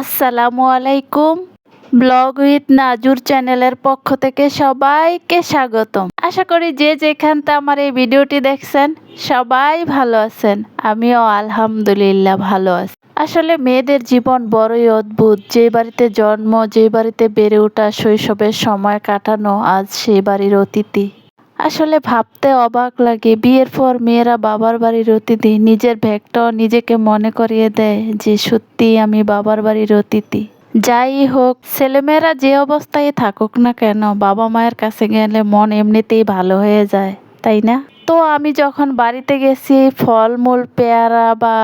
আসসালামু আলাইকুম। Blog with নাজুর চ্যানেলের পক্ষ থেকে সবাইকে স্বাগতম। আশা করি যে যেখানতে আমার এই ভিডিওটি দেখছেন, সবাই ভালো আছেন। আমিও আলহামদুলিল্লাহ ভালো আছি। আসলে মেয়েদের জীবন বড়ই অদ্ভুত। যে বাড়িতে জন্ম, যে বাড়িতে বেড়ে ওঠা, শৈশবের সময় কাটানো, আজ সেই বাড়ির অতিথি। আসলে ভাবতে অবাক লাগে। বিয়ের পর মেয়েরা বাবার বাড়ির অতিথি, নিজের ভ্যাগটাও নিজেকে মনে করিয়ে দেয় যে সত্যি আমি বাবার বাড়ির অতিথি। যাই হোক, ছেলেমেয়েরা যে অবস্থায় থাকুক না কেন, বাবা মায়ের কাছে গেলে মন এমনিতেই ভালো হয়ে যায়, তাই না? তো আমি যখন বাড়িতে গেছি, ফলমূল, পেয়ারা বা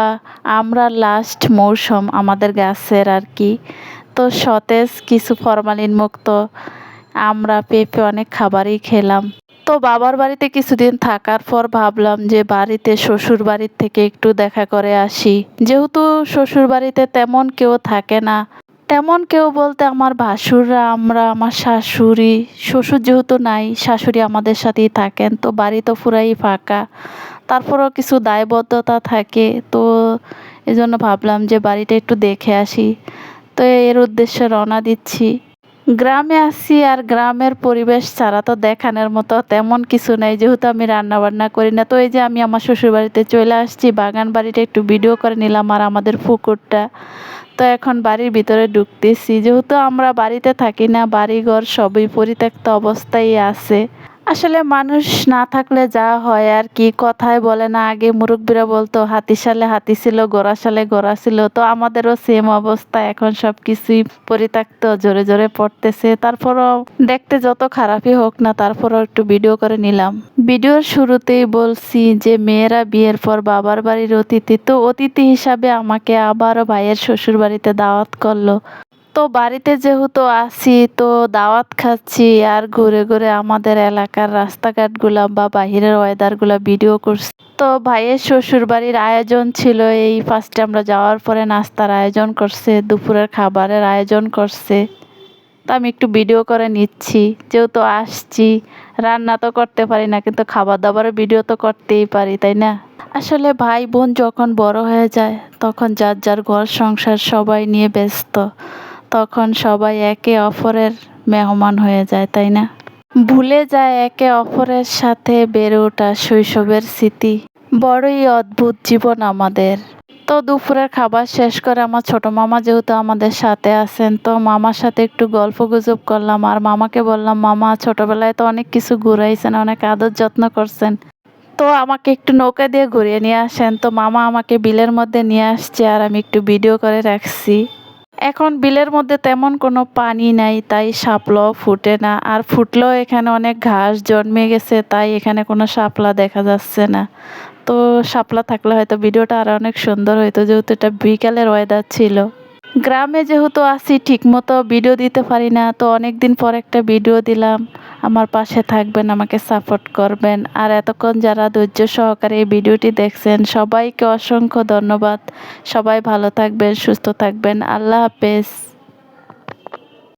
আমরা লাস্ট মৌসুম আমাদের গাছের আর কি, তো সতেজ কিছু ফরমালিন মুক্ত আমরা পেঁপে অনেক খাবারই খেলাম। তো বাবার বাড়িতে কিছুদিন থাকার পর ভাবলাম যে বাড়িতে শ্বশুর বাড়ির থেকে একটু দেখা করে আসি। যেহেতু শ্বশুর বাড়িতে তেমন কেউ থাকে না, তেমন কেউ বলতে আমার ভাসুররা, আমরা, আমার শাশুড়ি, শ্বশুর যেহেতু নাই, শাশুড়ি আমাদের সাথেই থাকেন, তো বাড়ি তো পুরাই ফাঁকা। তারপরও কিছু দায়বদ্ধতা থাকে, তো এজন্য ভাবলাম যে বাড়িটা একটু দেখে আসি। তো এর উদ্দেশ্যে রওনা দিচ্ছি। গ্রামে আসি আর গ্রামের পরিবেশ ছাড়া তো দেখানোর মতো তেমন কিছু নেই। যেহেতু আমি রান্না বান্না করি না, তো এই যে আমি আমার শ্বশুরবাড়িতে চলে আসছি, বাগান বাড়িটা একটু ভিডিও করে নিলাম আর আমাদের পুকুরটা। তো এখন বাড়ির ভিতরে ঢুকতেছি। যেহেতু আমরা বাড়িতে থাকি না, বাড়িঘর সবই পরিত্যক্ত অবস্থায় আছে। আসলে মানুষ না থাকলে যা হয় আর কি কথায় বলে না। আগে মুরব্বীরা বলতো, হাতি সালে হাতি ছিল গোড়া সালে গোড়া ছিল। তো আমাদেরও সেম অবস্থা, এখন সব কিছুই পরিত্যক্ত, জোরে জোরে পড়তেছে। তারপরও দেখতে যত খারাপই হোক না, তারপরও একটু ভিডিও করে নিলাম। ভিডিওর শুরুতেই বলছি যে, মেয়েরা বিয়ের পর বাবার বাড়ির অতিথি। তো অতিথি হিসাবে আমাকে আবারও ভাইয়ের শ্বশুর বাড়িতে দাওয়াত করল। তো বাড়িতে যেহেতু আসি তো দাওয়াত খাচ্ছি আর ঘুরে ঘুরে আমাদের এলাকার রাস্তাঘাটগুলা বা বাহিরের ওয়েদারগুলা ভিডিও করছি। তো ভাইয়ের শ্বশুর বাড়ির আয়োজন ছিল, এই ফার্স্টে আমরা যাওয়ার পরে নাস্তার আয়োজন করছে, দুপুরের খাবারের আয়োজন করছে। তো আমি একটু ভিডিও করে নিচ্ছি, যেহেতু আসছি, রান্না তো করতে পারি না, কিন্তু খাবার দাবারের ভিডিও তো করতেই পারি, তাই না? আসলে ভাই বোন যখন বড় হয়ে যায়, তখন যার যার ঘর সংসার সবাই নিয়ে ব্যস্ত। তখন সবাই একে অপরের মেহমান হয়ে যায়, তাই না? ভুলে যায় একে অপরের সাথে বেড়ে ওঠা শৈশবের স্মৃতি। বড়ই অদ্ভুত জীবন আমাদের। তো দুপুরের খাবার শেষ করে আমার ছোট মামা যেহেতু আমাদের সাথে আছেন, তো মামার সাথে একটু গল্প গুজব করলাম। আর মামাকে বললাম, মামা, ছোটবেলায় তো অনেক কিছু ঘুরাইছেন, অনেক আদর যত্ন করছেন। তো আমাকে একটু নৌকা দিয়ে ঘুরিয়ে নিয়ে আসেন। তো মামা আমাকে বিলের মধ্যে নিয়ে আসছে আর আমি একটু ভিডিও করে রাখছি। এখন বিলের মধ্যে তেমন কোনো পানি নাই, তাই শাপলাও ফুটে না। আর ফুটলেও এখানে অনেক ঘাস জন্মে গেছে, তাই এখানে কোনো শাপলা দেখা যাচ্ছে না। তো শাপলা থাকলে হয়তো ভিডিওটা আরও অনেক সুন্দর হইতো, যেহেতু এটা বিকালের ওয়েদার ছিল। গ্রামে যেহেতু আসি ঠিকমতো ভিডিও দিতে পারি না, তো অনেক দিন পর একটা ভিডিও দিলাম। আমার পাশে থাকবেন, আমাকে সাপোর্ট করবেন। আর এতক্ষণ যারা ধৈর্য সহকারে এই ভিডিওটি দেখছেন, সবাইকে অসংখ্য ধন্যবাদ। সবাই ভালো থাকবেন, সুস্থ থাকবেন। আল্লাহ হাফেজ।